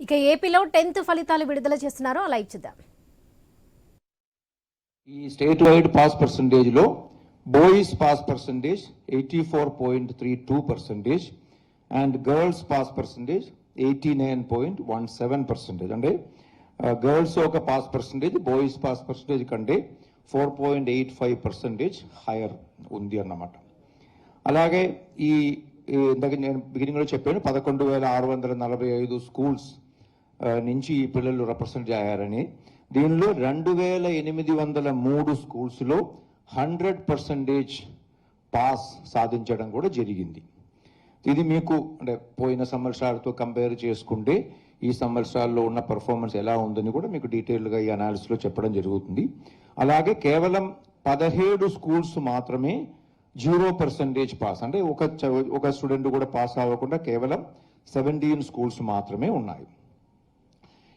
ఇక ఏపీలో టెన్త్ ఫలితాలు విడుదల చేస్తున్నారో. అలా ఇచ్చిద్దాం ఈ state wide pass పర్సంటేజ్లో boys pass percentage eighty four point three two percentage and girls pass percentage eighty nine point one seven percentage అంటే uh, గర్ల్స్ ఒక pass percentage boys pass percentage కంటే four point eight five percentage higher ఉంది అన్నమాట. అలాగే ఈ ఇందాక నేను బిగినింగ్లో చెప్పాను పదకొండు వేల ఆరు వందల నలభై ఐదు స్కూల్స్ నుంచి ఈ పిల్లలు రిప్రజెంట్ అయ్యారని దీనిలో రెండు వేల ఎనిమిది వందల మూడు స్కూల్స్లో హండ్రెడ్ పర్సంటేజ్ పాస్ సాధించడం కూడా జరిగింది. ఇది మీకు అంటే పోయిన సంవత్సరాలతో కంపేర్ చేసుకుంటే ఈ సంవత్సరాల్లో ఉన్న పర్ఫార్మెన్స్ ఎలా ఉందని కూడా మీకు డీటెయిల్గా ఈ అనాలిసిస్లో చెప్పడం జరుగుతుంది. అలాగే కేవలం పదిహేడు స్కూల్స్ మాత్రమే జీరో పర్సంటేజ్ పాస్ అంటే ఒక ఒక స్టూడెంట్ కూడా పాస్ అవ్వకుండా కేవలం సెవెంటీన్ స్కూల్స్ మాత్రమే ఉన్నాయి.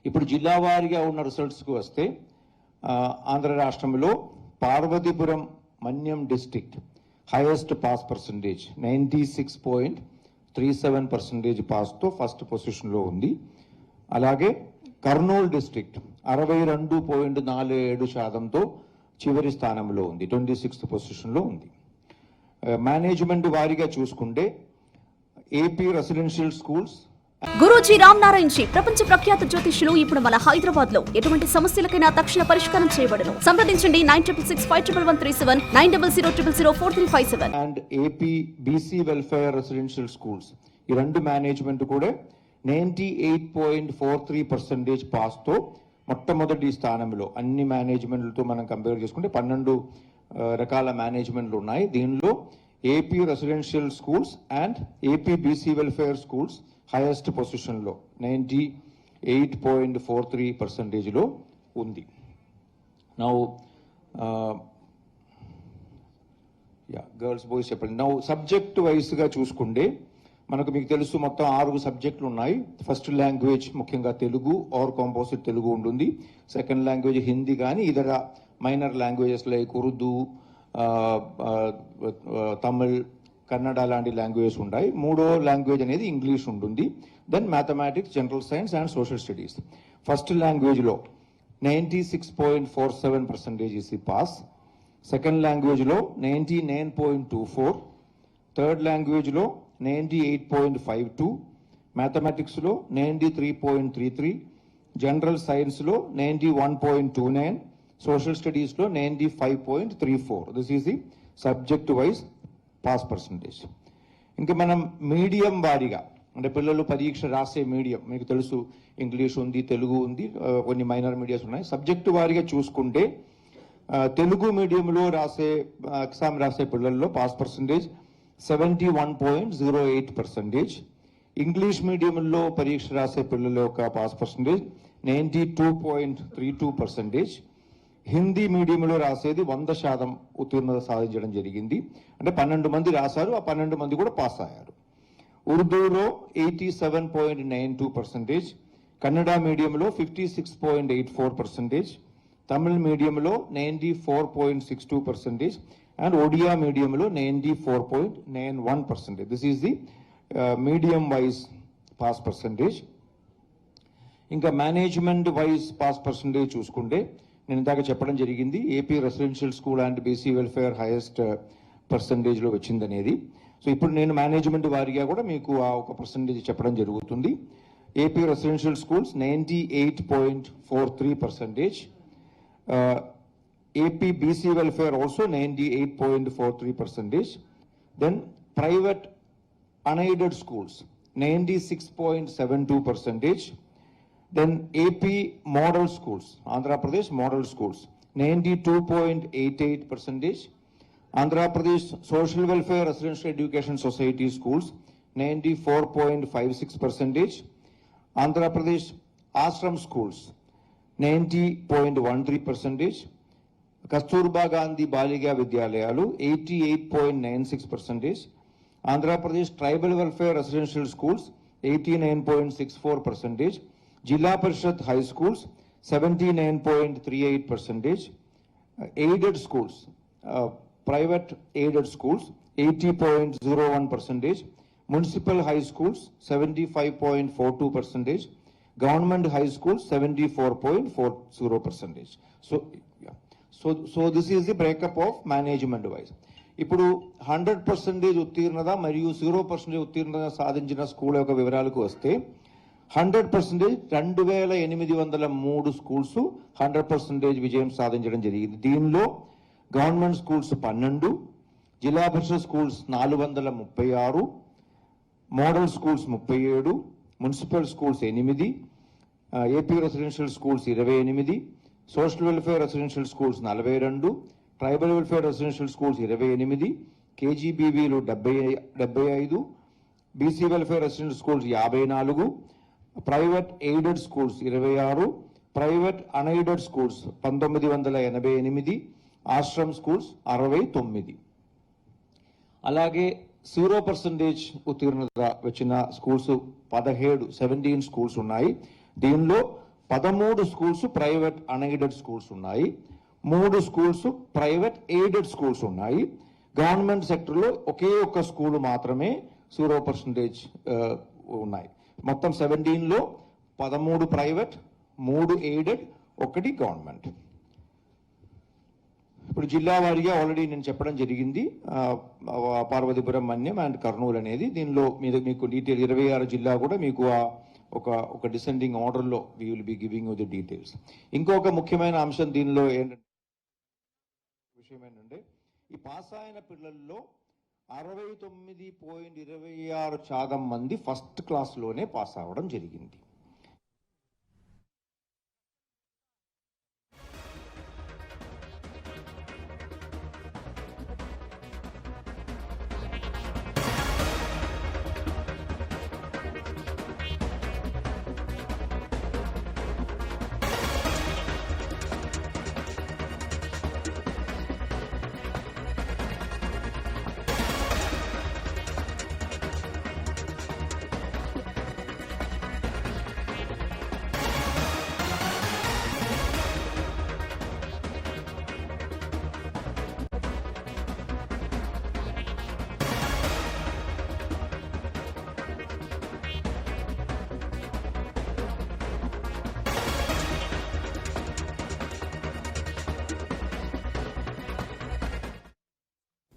ఇప్పుడు జిల్లా వారీగా ఉన్న రిజల్ట్స్కి వస్తే ఆంధ్ర రాష్ట్రంలో Parvathipuram Manyam district highest pass percentage ninety six point three seven percentage పాస్తో first పొజిషన్లో ఉంది. అలాగే కర్నూలు డిస్ట్రిక్ట్ అరవై రెండు పాయింట్ నాలుగు ఏడు శాతంతో చివరి స్థానంలో ఉంది ట్వంటీ సిక్స్త్ పొజిషన్లో ఉంది. మేనేజ్మెంట్ వారీగా చూసుకుంటే AP residential schools Guruji Ram Narayan ji ప్రపంచ ప్రఖ్యాత జ్యోతిష్యులు ఇప్పుడు మన హైదరాబాద్లో ఎటువంటి సమస్యలకైనా తక్షణ పరిష్కారం చేయబడను. సంప్రదించండి nine triple six five triple one three seven nine double zero triple zero four three five seven. And AP BC welfare residential schools. ఈ రెండు మేనేజ్మెంట్ కూడా ninety eight point four three percentage పాస్తో మొట్టమొదటి స్థానంలో అన్ని మేనేజ్మెంట్లతో మనం కంపేర్ చేసుకుంటే పన్నెండు రకాల మేనేజ్మెంట్లు ఉన్నాయి. దీనిలో AP residential schools and AP BC welfare schools highest పొజిషన్లో ninety eight point four three పర్సెంటేజ్లో ఉంది. నౌ యా గర్ల్స్ బాయ్స్ చెప్పండి. నౌ సబ్జెక్ట్ వైస్గా చూసుకుంటే మనకు మీకు తెలుసు మొత్తం ఆరు సబ్జెక్టులు ఉన్నాయి. ఫస్ట్ లాంగ్వేజ్ ముఖ్యంగా తెలుగు ఆర్ కాంపోజిట్ తెలుగు ఉంటుంది సెకండ్ లాంగ్వేజ్ హిందీ కానీ ఇతర minor languages like Urdu Tamil Kannada లాంటి లాంగ్వేజెస్ ఉంటాయి మూడో లాంగ్వేజ్ అనేది ఇంగ్లీష్ ఉంటుంది. Then mathematics general science and social studies first లాంగ్వేజ్లో ninety six point four seven percentage is pass second లాంగ్వేజ్లో ninety nine point two four third లాంగ్వేజ్లో ninety eight point five two మ్యాథమెటిక్స్లో ninety three point three three general సైన్స్లో ninety one point two nine social స్టడీస్లో ninety five point three four this is the subject wise pass percentage ఇంకా మనం medium వారీగా అంటే పిల్లలు పరీక్ష రాసే మీడియం మీకు తెలుసు ఇంగ్లీష్ ఉంది తెలుగు ఉంది కొన్ని మైనర్ మీడియాస్ ఉన్నాయి. సబ్జెక్టు వారీగా చూసుకుంటే తెలుగు మీడియంలో రాసే ఎగ్జామ్ రాసే పిల్లల్లో pass percentage seventy one point zero eight percentage English మీడియంలో పరీక్ష రాసే పిల్లల యొక్క pass percentage ninety two point three two percentage Hindi మీడియంలో రాసేది వంద శాతం ఉత్తీర్ణత సాధించడం జరిగింది. అంటే పన్నెండు మంది రాశారు ఆ పన్నెండు మంది కూడా పాస్ అయ్యారు. ఉర్దూలో eighty seven point nine two percentage Kannada మీడియంలో fifty six point eight four percentage Tamil మీడియంలో ninety four point six two percentage and Odia మీడియంలో ninety four point nine one percentage. This is the medium wise pass percentage ఇంకా management wise pass percentage చూసుకుంటే నేను ఇందాక చెప్పడం జరిగింది AP residential school and BC welfare highest పర్సంటేజ్లో వచ్చిందనేది so ఇప్పుడు నేను మేనేజ్మెంట్ వారిగా కూడా మీకు ఆ ఒక పర్సంటేజ్ చెప్పడం జరుగుతుంది AP residential schools ninety eight point four three percentage AP BC welfare also 98.43 percentage. Then private unaided schools 96.72 percentage. Then AP model schools, Andhra Pradesh model schools 92.88 percentage. Andhra Pradesh social welfare residential education society schools 94.56 percentage. Andhra Pradesh ashram schools 90.13 percentage. Kasturba Gandhi బాలికా విద్యాలయాలు eighty eight point nine six percentage Andhra Pradesh tribal welfare residential schools eighty nine point six four percentage Zilla Parishad high schools seventy nine point three eight percentage aided schools private aided schools eighty point zero one percentage municipal high schools seventy five point four two percentage government high schools seventy four point four zero percentage so so so this is the breakup of management wise ఇప్పుడు hundred percentage ఉత్తీర్ణత మరియు zero percentage ఉత్తీర్ణత సాధించిన school యొక్క వివరాలకు వస్తే hundred percentage రెండు వేల ఎనిమిది వందల మూడు స్కూల్స్ హండ్రెడ్ పర్సెంటేజ్ విజయం సాధించడం జరిగింది. దీనిలో గవర్నమెంట్ స్కూల్స్ పన్నెండు జిల్లా పరిషత్ స్కూల్స్ నాలుగు వందల ముప్పై ఆరు మోడల్ స్కూల్స్ ముప్పై ఏడు మున్సిపల్ స్కూల్స్ ఎనిమిది ఏపీ రెసిడెన్షియల్ స్కూల్స్ ఇరవై ఎనిమిది సోషల్ వెల్ఫేర్ రెసిడెన్షియల్ స్కూల్స్ నలభై రెండు ట్రైబల్ వెల్ఫేర్ రెసిడెన్షియల్ స్కూల్స్ ఇరవై ఎనిమిది కేజీబీవీలు డెబ్బై డెబ్బై ఐదు బీసీ వెల్ఫేర్ రెసిడెన్షియల్ స్కూల్స్ యాభై నాలుగు ప్రైవేట్ ఎయిడెడ్ స్కూల్స్ ఇరవై ఆరు ప్రైవేట్ అన్ఎయిడెడ్ స్కూల్స్ పంతొమ్మిది వందల ఎనభై ఎనిమిది ఆశ్రమ్ స్కూల్స్ అరవై తొమ్మిది. అలాగే జీరో పర్సంటేజ్ ఉత్తీర్ణత వచ్చిన స్కూల్స్ పదహేడు సెవెంటీన్ స్కూల్స్ ఉన్నాయి. దీనిలో పదమూడు స్కూల్స్ ప్రైవేట్ అన్ఎయిడెడ్ స్కూల్స్ ఉన్నాయి. మూడు స్కూల్స్ ప్రైవేట్ ఎయిడెడ్ స్కూల్స్ ఉన్నాయి. గవర్నమెంట్ సెక్టర్లో ఒకే ఒక్క స్కూల్ మాత్రమే జీరో పర్సంటేజ్ ఉన్నాయి. మొత్తం సెవెంటీన్లో పదమూడు ప్రైవేట్ మూడు ఎయిడెడ్ ఒకటి గవర్నమెంట్. ఇప్పుడు జిల్లా వారీగా ఆల్రెడీ నేను చెప్పడం జరిగింది. పార్వతీపురం మన్యం అండ్ కర్నూలు అనేది దీనిలో మీద మీకు డీటెయిల్ ఇరవై ఆరు జిల్లా కూడా మీకు ఆ ఒక ఒక డిసెండింగ్ ఆర్డర్లో we will be giving the details ఇంకొక ముఖ్యమైన అంశం దీనిలో ఏంటంటే విషయం ఏంటంటే ఈ పాస్ అయిన పిల్లల్లో అరవై తొమ్మిది పాయింట్ ఇరవై ఆరు శాతం మంది ఫస్ట్ క్లాస్లోనే పాస్ అవ్వడం జరిగింది.